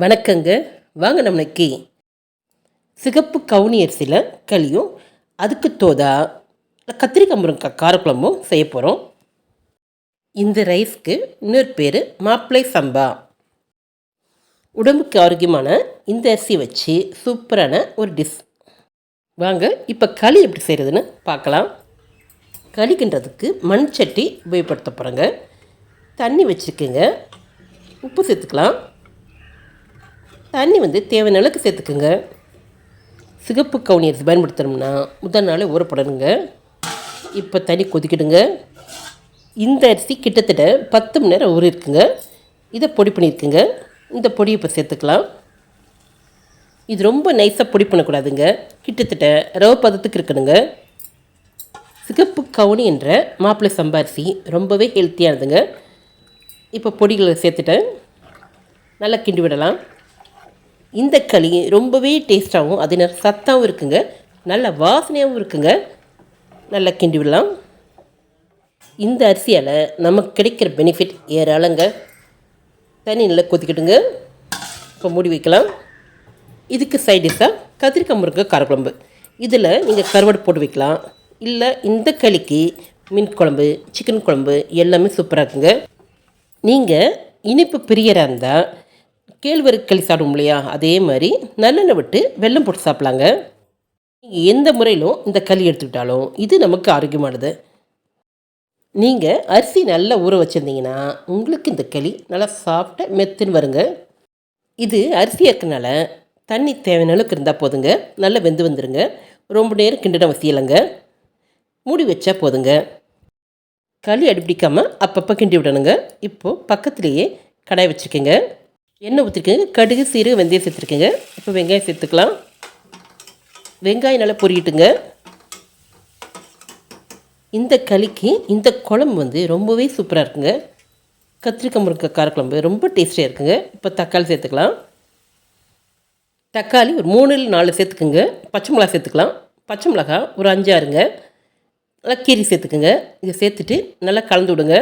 வணக்கங்க. வாங்க நம்மளுக்கு சிகப்பு கவுனி அரிசியில் களியும் அதுக்கு தோதா கத்திரிக்காய் முருங்கக்காய் காரக்குழம்பும் செய்ய போகிறோம் இந்த ரைஸ்க்கு இன்னொரு பேர் மாப்பிளை சம்பா. உடம்புக்கு ஆரோக்கியமான இந்த அரிசி வச்சு சூப்பரான ஒரு டிஷ். வாங்க இப்போ களி எப்படி செய்கிறதுன்னு பார்க்கலாம். களிக்கின்றதுக்கு மண் சட்டி உபயோகப்படுத்த போகிறேங்க தண்ணி வச்சுருக்கேங்க. உப்பு சேர்த்துக்கலாம். தண்ணி வந்து தேவையான அளவுக்கு சேர்த்துக்குங்க. சிகப்பு கவுனி அரிசி பயன்படுத்தணும்னா முதல் நாளே ஊறப்படணுங்க இப்போ தண்ணி கொதிக்கிடுங்க இந்த அரிசி கிட்டத்தட்ட பத்து மணி நேரம் ஊறி இருக்குங்க. இதை பொடி பண்ணியிருக்குங்க இந்த பொடியை இப்போ சேர்த்துக்கலாம். இது ரொம்ப நைஸாக பொடி பண்ணக்கூடாதுங்க. கிட்டத்தட்ட ரவ பதத்துக்கு இருக்கணுங்க. சிகப்பு கவுனி என்ற மாப்பிள்ளை சம்பாரிசி ரொம்பவே ஹெல்த்தியானதுங்க இப்போ பொடிகளை சேர்த்துட்டேன் நல்லா கிண்டி விடலாம். இந்த களி ரொம்பவே டேஸ்ட்டாகவும் அதே நேரம் சத்தாகவும் இருக்குங்க. நல்ல வாசனையாகவும் இருக்குங்க. நல்லா கிண்டி விடலாம். இந்த அரிசியால் நமக்கு கிடைக்கிற பெனிஃபிட் ஏராளங்க. தண்ணி நல்லா கொதிக்கிட்டுங்க. இப்போ மூடி வைக்கலாம். இதுக்கு சைட் டிஷ்ஷாக கத்திரிக்காய் முருங்கை காரக்குழம்பு. இதில் நீங்கள் கருவாடு போட்டு வைக்கலாம். இல்லை இந்த களிக்கு மீன் குழம்பு சிக்கன் குழம்பு எல்லாமே சூப்பராக இருக்குங்க. நீங்கள் இனிப்பு பிரியராக இருந்தால் கேழ்வரகு களி சாப்பிடும் இல்லையா? அதே மாதிரி நல்லெண்ணெய் விட்டு வெல்லம் போட்டு சாப்பிட்லாங்க. நீங்கள் எந்த முறையிலும் இந்த களி எடுத்துக்கிட்டாலும் இது நமக்கு ஆரோக்கியமானது. நீங்கள் அரிசி நல்லா ஊற வச்சுருந்தீங்கன்னா உங்களுக்கு இந்த களி நல்லா சாப்பிட்ட மெத்துன்னு வருங்க. இது அரிசி இருக்கனால தண்ணி தேவையான அளவுக்கு இருந்தால் போதுங்க. நல்லா வெந்து வந்துடுங்க ரொம்ப நேரம் கிண்டிட அவசியம் இல்லைங்க. மூடி வச்சா போதுங்க. களி அடிப்பிடிக்காமல் அப்பப்போ கிண்டி விடணுங்க. இப்போது பக்கத்துலேயே கடாய் வச்சுக்கோங்க. எண்ணெய் ஊற்றிருக்கேங்க கடுகு சீரகம் வெந்தயம் சேர்த்துருக்கேங்க. இப்போ வெங்காயம் சேர்த்துக்கலாம். வெங்காயம் நல்லா பொரியட்டுங்க. இந்த களிக்கு இந்த குழம்பு வந்து ரொம்பவே சூப்பராக இருக்குங்க. கத்திரிக்காய் முருங்கை காரக்குழம்பு ரொம்ப டேஸ்டியாக இருக்குங்க. இப்போ தக்காளி சேர்த்துக்கலாம். தக்காளி ஒரு மூணு நாலு சேர்த்துக்குங்க. பச்சை மிளகா சேர்த்துக்கலாம். பச்சை மிளகா ஒரு அஞ்சாருங்க நல்லா கீரி சேர்த்துக்குங்க. இதை சேர்த்துட்டு நல்லா கலந்து விடுங்க.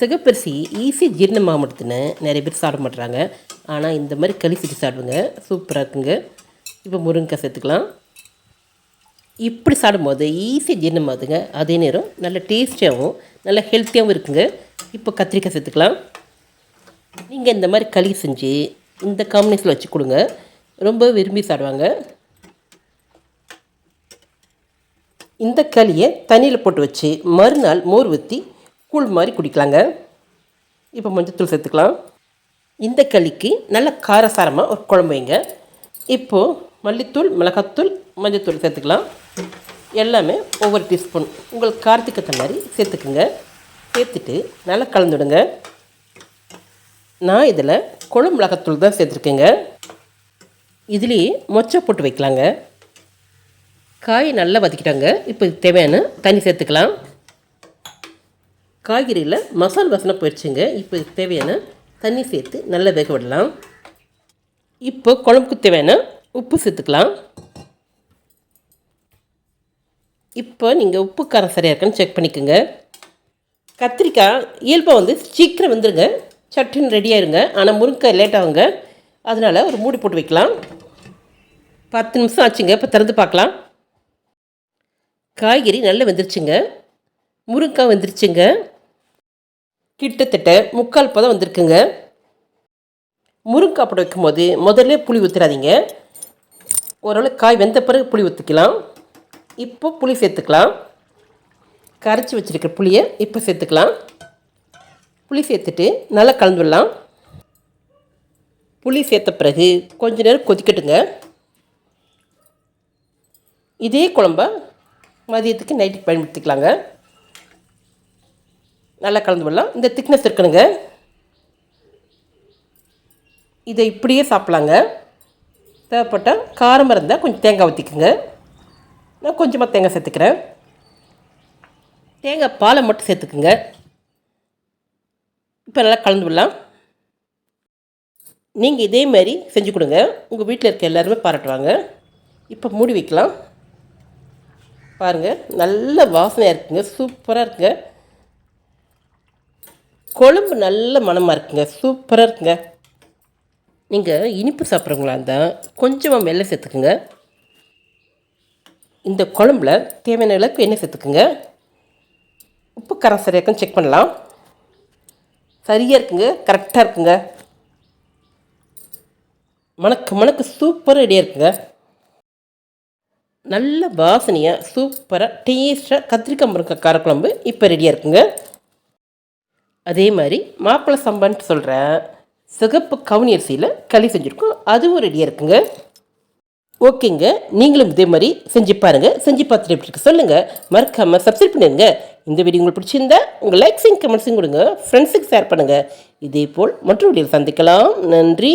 சிகப்பரிசி ஈஸி ஜீரணமாகப்படுத்துன்னு நிறைய பேர் சாப்பிட மாட்டுறாங்க ஆனால் இந்த மாதிரி களி செஞ்சு சாப்பிடுங்க. சூப்பராக இருக்குங்க. இப்போ முருங்கைக்காய் சேர்த்துக்கலாம். இப்படி சாப்பிடும்போது ஈஸியாக ஜீரணமாகுதுங்க அதே நேரம் நல்ல டேஸ்டியாகவும் நல்ல ஹெல்த்தியாகவும் இருக்குங்க. இப்போ கத்திரிக்காய் சேர்த்துக்கலாம். நீங்கள் இந்த மாதிரி களி செஞ்சு இந்த காம்பினேஷனில் வச்சு கொடுங்க. ரொம்ப விரும்பி சாப்பிடுவாங்க. இந்த களியை தண்ணியில் போட்டு வச்சு மறுநாள் மோர் ஊற்றி கூழ் மாதிரி குடிக்கலாங்க. இப்போ மஞ்சத்தூள் சேர்த்துக்கலாம். இந்த களிக்கு நல்ல காரசாரமாக ஒரு குழம்பு வைங்க. இப்போது மல்லித்தூள் மிளகாத்தூள் மஞ்சத்தூள் சேர்த்துக்கலாம். எல்லாமே ஒவ்வொரு டீஸ்பூன். உங்களுக்கு காரத்துக்கு ஏற்ற மாதிரி சேர்த்துக்குங்க. சேர்த்துட்டு நல்லா கலந்துடுங்க நான் இதில் குழம்பு மிளகாத்தூள் தான் சேர்த்துருக்கேங்க. இதுலேயே மொச்சை போட்டு வைக்கலாங்க. காய் நல்லா வதக்கிட்டாங்க. இப்போ தேவையான தண்ணி சேர்த்துக்கலாம். காய்கறியில் மசால் வாசனை போயிடுச்சுங்க. இப்போ தேவையான தண்ணி சேர்த்து நல்லா வேக விடலாம். இப்போ குழம்புக்கு தேவையான உப்பு சேர்த்துக்கலாம். இப்போ நீங்கள் உப்பு காரம் சரியாக இருக்கான்னு செக் பண்ணிக்கோங்க. கத்திரிக்காய் இயல்பாக வந்து சீக்கிரம் வந்துடுங்க சட்டுன்னு ரெடியாயிருங்க ஆனால் முருங்கை லேட் ஆகுங்க. அதனால் ஒரு மூடி போட்டு வைக்கலாம். பத்து நிமிஷம் ஆச்சுங்க. இப்போ திறந்து பார்க்கலாம். காய்கறி நல்லா வெந்துருச்சுங்க. முருங்காய் வெந்துருச்சுங்க. கிட்டத்தட்ட முக்கால் பதம் வந்திருக்குங்க. முருங்காய் போட வைக்கும்போது முதல்ல புளி ஊற்றுறாதீங்க ஓரளவு காய் வெந்த பிறகு புளி ஊற்றிக்கலாம் இப்போ புளி சேர்த்துக்கலாம். கரைச்சி வச்சுருக்கிற புளியை இப்போ சேர்த்துக்கலாம். புளி சேர்த்துட்டு நல்லா கலந்து விடலாம் புளி சேர்த்த பிறகு கொஞ்ச நேரம் கொதிக்கட்டுங்க. இதே குழம்ப மதியத்துக்கு நைட்டுக்கு பயன்படுத்திக்கலாங்க. நல்லா கலந்து விடலாம். இந்த திக்னஸ் இருக்கணுங்க. இதை இப்படியே சாப்பிட்லாங்க. தேவைப்பட்டால் காரம் இருந்தால் கொஞ்சம் தேங்காய் ஊற்றிக்குங்க நான் கொஞ்சமாக தேங்காய் சேர்த்துக்கிறேன். தேங்காய் பாலை மட்டும் சேர்த்துக்குங்க. இப்போ நல்லா கலந்து விடலாம். நீங்கள் இதே மாதிரி செஞ்சு கொடுங்க. உங்கள் வீட்டில் இருக்க எல்லாருமே பாராட்டுவாங்க. இப்போ மூடி வைக்கலாம். பாருங்கள் நல்ல வாசனையாக இருக்குங்க. சூப்பராக இருக்குங்க. குழம்பு நல்ல மணமாக இருக்குங்க. சூப்பராக இருக்குங்க. நீங்கள் இனிப்பு சாப்பிட்றவங்களா இருந்தால் கொஞ்சமாக வெள்ளை சேர்த்துக்குங்க. இந்த குழம்புல தேவையான அளவுக்கு எண்ணெய் சேர்த்துக்குங்க. உப்பு காரம் சரியாக இருக்கான்னு செக் பண்ணலாம். சரியாக இருக்குங்க. கரெக்டாக இருக்குங்க. மணக்கு மணக்கு சூப்பராக ரெடியாக இருக்குங்க. நல்ல வாசனையாக சூப்பராக டேஸ்ட்டாக கத்திரிக்காய் முருங்கை காரக்குழம்பு இப்போ ரெடியாக இருக்குங்க. அதே மாதிரி மாப்பிள்ளை சம்பான்னு சொல்கிற சிகப்பு கவுனி அரிசியில் களி செஞ்சுருக்கோம். அதுவும் ரெடியாக இருக்குங்க. ஓகேங்க. நீங்களும் இதே மாதிரி செஞ்சு பாருங்கள் செஞ்சு பார்த்துட்டு எப்படி இருக்கு சொல்லுங்கள் மறக்காமல் சப்ஸ்கிரைப் பண்ணிடுங்க. இந்த வீடியோ உங்களுக்கு பிடிச்சிருந்தா உங்கள் லைக்ஸையும் கமெண்ட்ஸையும் கொடுங்க. ஃப்ரெண்ட்ஸுக்கு ஷேர் பண்ணுங்கள் இதே போல் மற்ற வீடியோவில் சந்திக்கலாம். நன்றி.